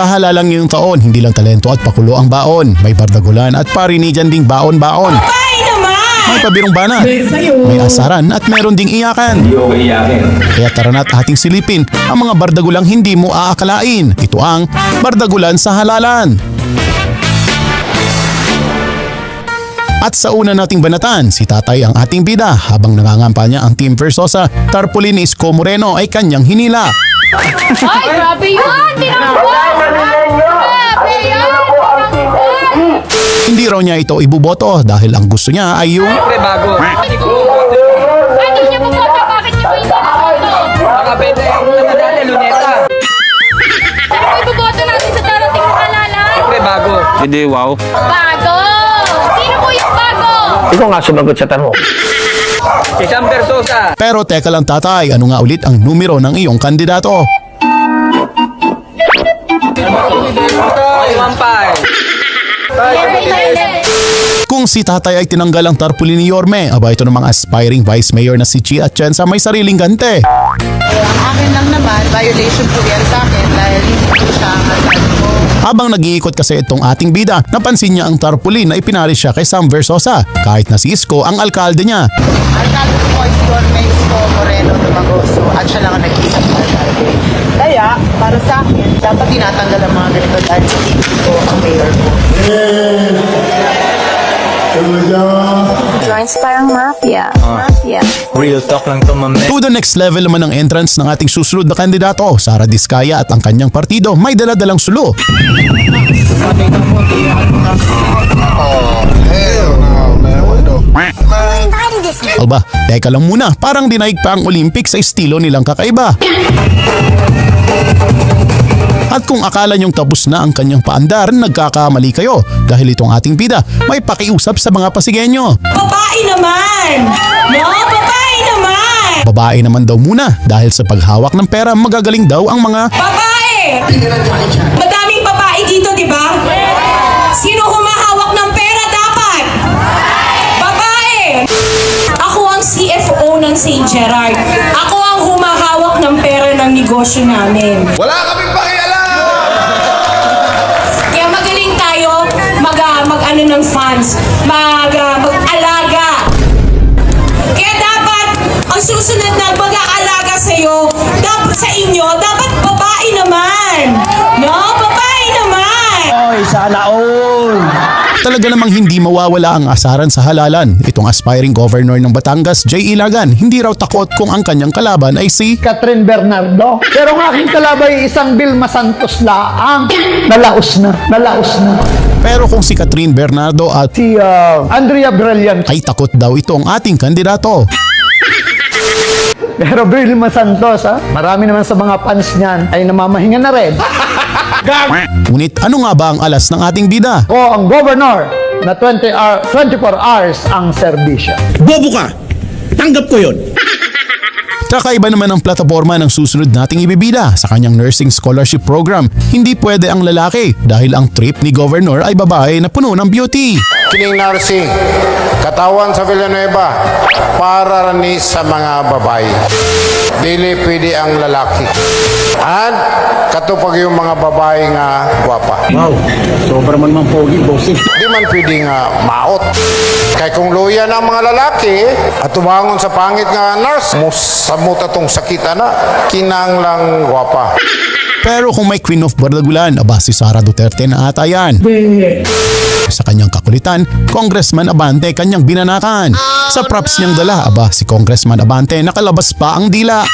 Sa halalang ngayong taon, hindi lang talento at pakulo ang baon. May bardagulan at parinigan ding baon-baon. May pabirong banat, may asaran at meron ding iyakan. Hindi iyakin. Kaya tara na't ating silipin ang mga bardagulang hindi mo aakalain. Ito ang bardagulan sa halalan. At sa una nating banatan, si tatay ang ating bida habang nangangampanya ang Team Versosa, tarpaulin ni Isko Moreno ay kanyang hinila. Ay, grabe yun! Tinangguan! Grabe yun! Hindi raw niya ito ibuboto dahil ang gusto niya ay yung Pre, bago. Ay, di niya bumoto. Bakit niyo po hindi bumoto? Nakabenta yung namadali, luneta. Ano po ibuboto natin sa darating na halalan? Pre, bago. Hindi, wow. Bago! Sino po yung bago? Ikaw nga sumagot sa tanong. Si Sam Persosa. Pero teka lang tatay, ano nga ulit ang numero ng iyong kandidato? Kung si tatay ay tinanggal ang tarpaulin ni Yorme, aba ito namang aspiring vice mayor na si Chi Atienza may sariling gante. Ang akin lang naman, violation po yan sa akin dahil hindi po siya ang ko. Habang nag-iikot kasi itong ating bida, napansin niya ang tarpaulin na ipinari siya kay Sam Versosa, kahit na si Isko ang alkalde niya. Sabi ko is Don Mexico Moreno Dumagoso at siya lang ang nag-iisang Real talk lang to, ma'am. To the next level naman ang entrance ng ating susunod na kandidato, Sara Diskaya at ang kanyang partido may daladalang sulo. Alba, teka lang muna, parang dinaig pa ang Olympics sa estilo nilang kakaiba. At kung akala nyong tapos na ang kanyang paandar, nagkakamali kayo dahil itong ating bida may pakiusap sa mga pasigenyo. Babae naman! No, babae naman! Daw muna dahil sa paghawak ng pera magagaling daw ang mga Babae! Madaming babae dito, di ba? Sino humahawak ng pera dapat? Babae! Ako ang CFO ng St. Gerard. Ako ang humahawak ng pera ng negosyo namin. Wala kaming pakialam! Kaya magaling tayo mag, ah, mag ano ng funds, mag, Talaga namang hindi mawawala ang asaran sa halalan. Itong aspiring governor ng Batangas, Jay Ilagan, hindi raw takot kung ang kanyang kalaban ay si Catherine Bernardo. Pero ang aking kalabay isang Vilma Santos laang. Nalaos na, nalaos na. Pero kung si Catherine Bernardo at Si ah, Andrea Brilliant. ay takot daw ito ang ating kandidato. Pero Vilma Santos, ha? marami naman sa mga fans niyan ay namamahinga na rin. Ngunit ano nga ba ang alas ng ating bida? Ako ang governor na 20 hour, 24 hours ang serbisyo. Bobo ka! Tanggap ko yun! Kakaiba naman ang plataforma ng susunod nating ibibida sa kanyang nursing scholarship program. Hindi pwede ang lalaki dahil ang trip ni Governor ay babae na puno ng beauty. Kining nursing, katawan sa Villanueva, para ni sa mga babae. Dili pwede ang lalaki. At katupag yung mga babae nga gwapa. Wow, sobra man mang pogi, bossing. Di man pwede nga maot. Kay kung luya na ang mga lalaki, at tumangon sa pangit nga nurse, musamot atong sakita na, kinang lang gwapa. Pero kung may Queen of Bardagulan, aba si Sara Duterte na ata yan. Sa kanyang kakulitan, Congressman Abante kanyang binanakan. Sa props niyang dala, aba si Congressman Abante nakalabas pa ang dila.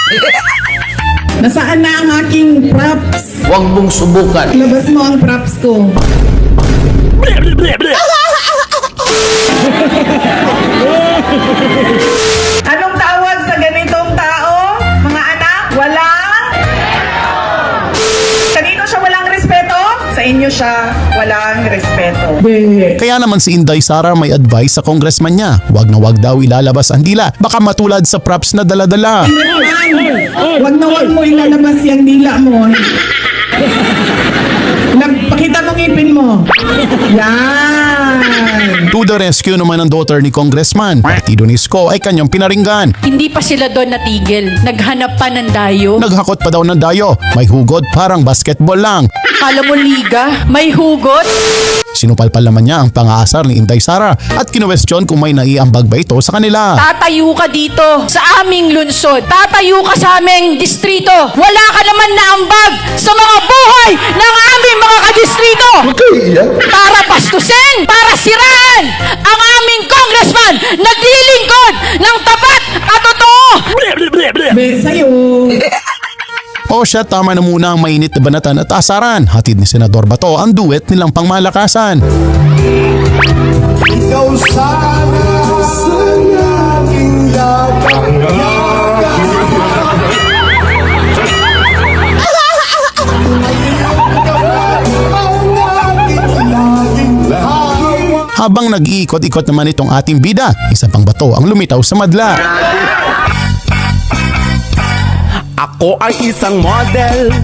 Nasaan na ang aking props? Huwag mong subukan. Labas mo ang props ko. Sa inyo siya walang respeto. Kaya naman si Inday Sara may advice sa congressman niya. Huwag na wag daw ilalabas ang dila. Baka matulad sa props na dala-dala. Huwag na huwag mo ilalabas yung dila mo. Nagpa Pakita mo ngipin mo. Yan. To the rescue naman ang daughter ni Congressman. Partido ni Isko ay kanyang pinaringgan. Hindi pa sila doon natigil. Naghanap pa ng dayo. Naghakot pa daw ng dayo. May hugod parang basketball lang. Kala mo liga? May hugot? Sinupalpal naman niya ang pang-aasar ni Inday Sara at kinuwestiyon kung may naiambag ba ito sa kanila. Tatayo ka dito sa aming lunsod. Tatayo ka sa aming distrito. Wala ka naman na ambag sa mga buhay ng aming mga kadistrito. Para pastusin, para siraan ang aming congressman naglilingkod ng tapat at totoo. Sa'yo. O siya tama na muna ang mainit na banatan at asaran. Hatid ni Senador Bato ang duet nilang pangmalakasan. Habang nag-iikot-ikot naman itong ating bida, isa pang bato ang lumitaw sa madla. Ako ay isang model.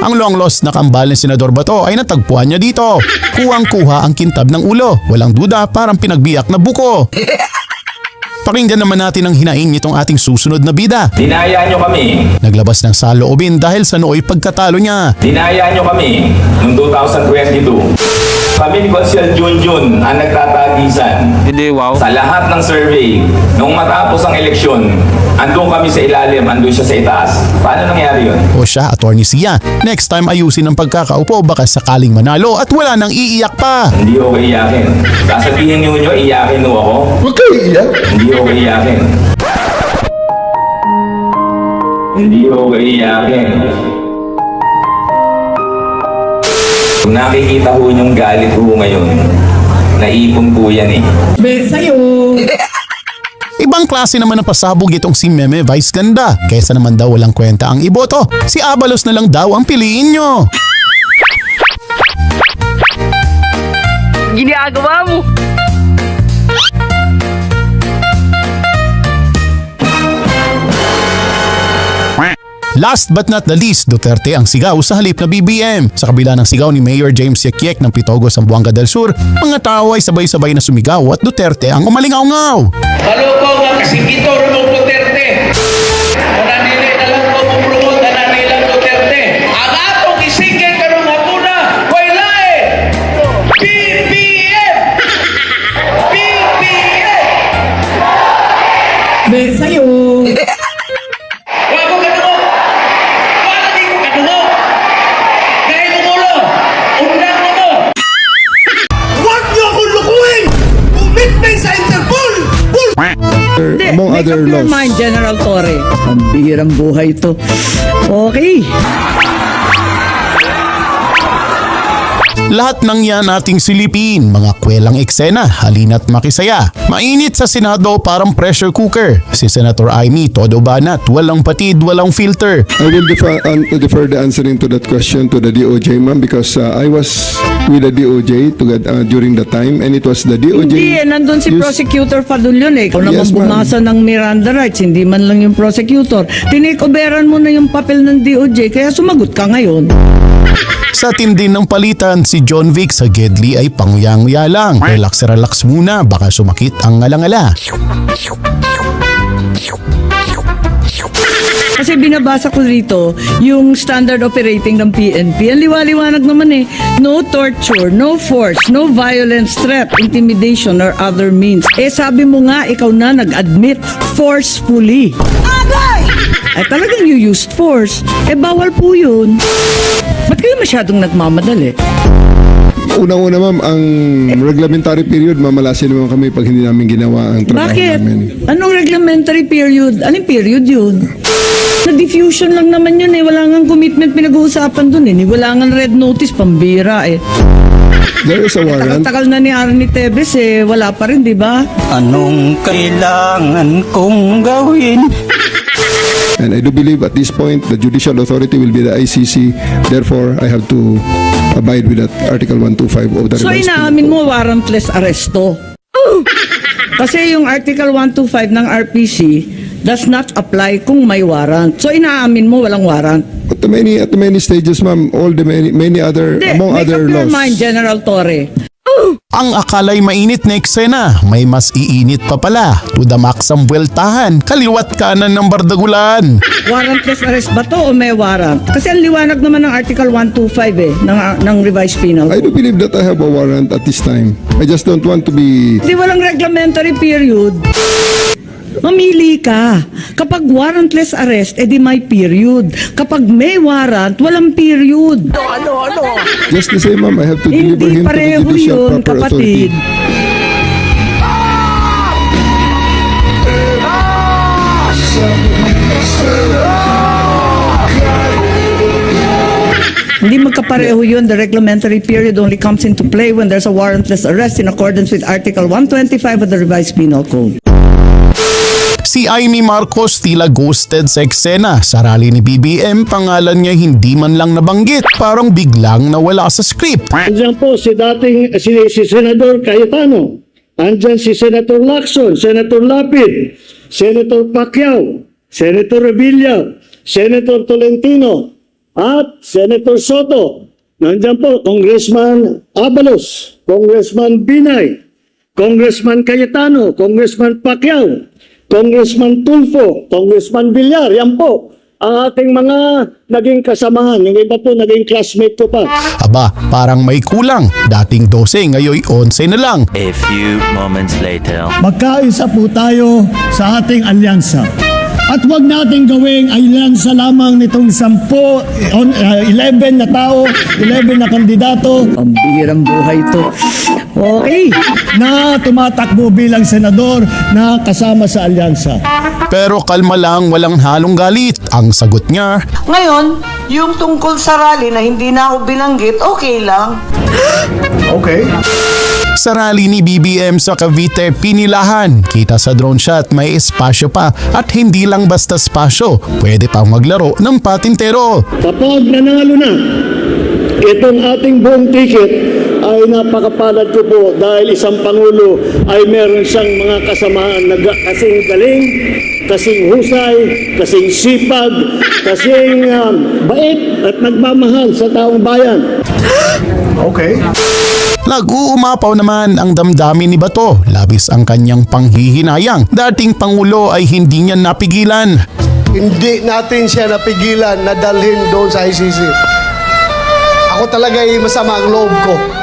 Ang long lost na kambal ni Senador Bato ay natagpuan niya dito. Kuwang-kuha ang kintab ng ulo. Walang duda parang pinagbiyak na buko. Pakinggan naman natin ang hinaing nitong ating susunod na bida. Dinaya nyo kami. Naglabas ng saloobin dahil sa nooy pagkatalo niya. Dinaya nyo kami noong 2022. Kami ni Consul Junjun ang nagtatagisan. Hindi, wow. Sa lahat ng survey, nung matapos ang eleksyon, andun kami sa ilalim, andun siya sa itaas. Paano nangyari yun? O siya, Attorney Sia. Next time ayusin ang pagkakaupo baka sakaling manalo at wala nang iiyak pa. Hindi ko iyakin. Sasabihin nyo nyo, iyakin mo ako? Huwag kayo iyak. Hindi ko iyakin. Hindi ko iyakin. Kung nakikita ho yung galit ho ngayon, naipon po yan eh. Be, sa'yo. Ibang klase naman ang pasabog itong si Meme Vice Ganda. Kesa naman daw walang kwenta ang iboto. Si Abalos na lang daw ang piliin nyo. Ginagawa mo. Last but not the least, Duterte ang sigaw sa halip na BBM. Sa kabila ng sigaw ni Mayor James Yekyek ng Pitogos ng Buanga del Sur, mga tao ay sabay-sabay na sumigaw at Duterte ang umalingaw-ngaw. Halo ko nga kasingkito Among other laws. mind, General Torre. Ang bihirang buhay ito. Okay. Lahat ng yan ating silipin, mga kwelang eksena, halina't makisaya. Mainit sa Senado parang pressure cooker. Si Senator Amy todo banat, walang patid, walang filter. I will defer, uh, defer the answering to that question to the DOJ, ma'am, because uh, I was with the DOJ to get, uh, during the time, and it was the DOJ. Hindi eh, nandun si. Prosecutor Fadulyon eh. Ikaw naman Yes, ma'am. bumasa ng Miranda rights, hindi man lang yung prosecutor. Tinikoberan mo na yung papel ng DOJ, kaya sumagot ka ngayon. Sa tindi ng palitan, si John Vic sa Gedli ay panguyang-uya lang. Relax-relax muna, baka sumakit ang ngalangala. Kasi binabasa ko dito yung standard operating ng PNP. Ang liwaliwanag naman eh. No torture, no force, no violence, threat, intimidation, or other means. Eh sabi mo nga, ikaw na nag-admit forcefully. Agay! Eh talagang you used force. Eh bawal po yun. Ba't kayo masyadong nagmamadali? Unang-una, ma'am, ang reglementary period, mamalasin naman kami pag hindi namin ginawa ang trabaho Bakit? namin. Anong reglementary period? Anong period yun? Na diffusion lang naman yun eh. Wala nga commitment pinag-uusapan dun eh. Wala nga red notice, pambira eh. There is a warrant. Tagal-tagal na ni Arnie Tevez eh. Wala pa rin, di ba? Anong kailangan kong gawin? And I do believe at this point, the judicial authority will be the ICC. Therefore, I have to abide with that Article 125 of the So revised penal inaamin mo warrantless arresto. Kasi yung Article 125 ng RPC does not apply kung may warrant. So inaamin mo walang warrant. At the many, at the many stages, ma'am, all the many, many other, Hindi, among make other up your laws. mind, General Torre. Ang akalay mainit na eksena, may mas iinit pa pala. To the max ang buweltahan, kaliwat kanan ng bardagulan. Warrantless arrest ba to o may warrant? Kasi ang liwanag naman ng Article 125 eh, ng, ng revised penal I do believe that I have a warrant at this time. I just don't want to be Di walang reglementary period. Mamili ka. Kapag warrantless arrest, edi may period. Kapag may warrant, walang period. just the same, ma'am. I have to deliver Hindi him to the pareho judicial yun, proper authority. kapatid. Hindi magkapareho yun. The reglementary period only comes into play when there's a warrantless arrest in accordance with Article 125 of the revised penal code. Si Amy Marcos tila ghosted sa eksena. Sa rally ni BBM, pangalan niya hindi man lang nabanggit. Parang biglang nawala sa script. Andiyan po si dating si, si Senador Cayetano. Andiyan si Senator Lacson, Senator Lapid, Senator Pacquiao, Senator Revilla, Senator Tolentino, at Senator Soto. Nandiyan po Congressman Abalos, Congressman Binay, Congressman Cayetano, Congressman Pacquiao, Congressman Tulfo, Congressman Villar. Yan po ang ating mga naging kasamahan. Yung iba po naging classmate ko pa. Aba, parang may kulang. Dating 12, ngayon 11 na lang. A few moments later. Magkaisa po tayo sa ating alyansa. At wag nating gawing alyansa lamang nitong 10, on, uh, 11 na tao, 11 na kandidato Ang bihirang buhay to. Okay. na tumatakbo bilang senador na kasama sa alyansa. Pero kalma lang, walang halong galit. Ang sagot niya, Ngayon, yung tungkol sa rally na hindi na ako binanggit, okay lang. Sa rally ni BBM sa Cavite, pinilahan. Kita sa drone shot, may espasyo pa. At hindi lang basta espasyo, pwede pang maglaro ng patintero. Kapag nanalo na, itong ating buong ticket ay napakapalad ko po dahil isang Pangulo ay meron siyang mga kasamaan na kasing galing, kasing husay, kasing sipag, kasing um, bait at nagmamahal sa taong bayan. Nag-uumapaw naman ang damdamin ni Bato. Labis ang kanyang panghihinayang. Dating Pangulo ay hindi niya napigilan. Hindi natin siya napigilan na dalhin doon sa ICC. Ako talaga ay masama ang loob ko.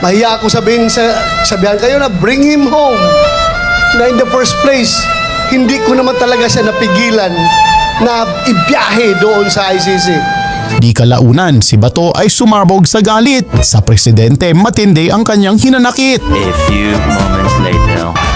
Mahiya ako sabihin sa, sabihan kayo na bring him home. Na in the first place, hindi ko naman talaga siya napigilan na ibiyahe doon sa ICC. Di kalaunan, si Bato ay sumabog sa galit. Sa presidente, matindi ang kanyang hinanakit. A few moments later.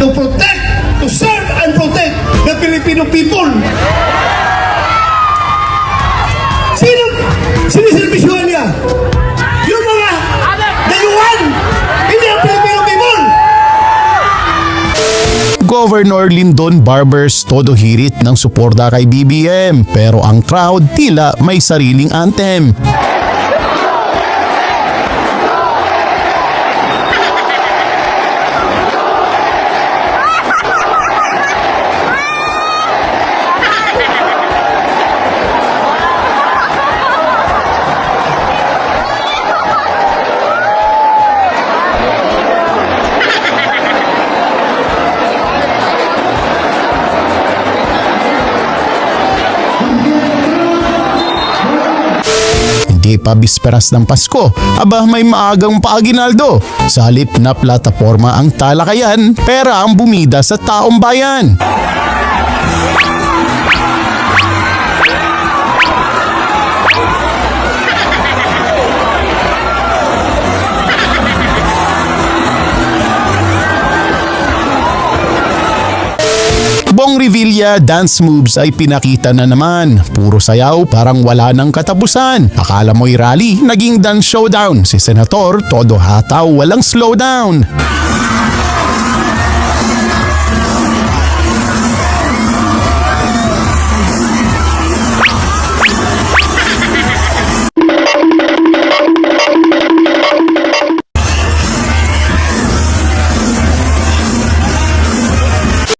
To protect, to serve and protect the Filipino people. Sino siniservisyohan niya? Yung mga dayuhan, hindi ang Filipino people. Governor Lindon Barbers todo hirit ng suporta kay BBM pero ang crowd tila may sariling anthem. Maski pa bisperas ng Pasko, aba may maagang paaginaldo. Sa halip na plataforma ang talakayan, pera ang bumida sa taong bayan. Bong Revilla dance moves ay pinakita na naman. Puro sayaw parang wala nang katapusan. Akala mo'y rally, naging dance showdown. Si Senator, todo hataw, walang slowdown.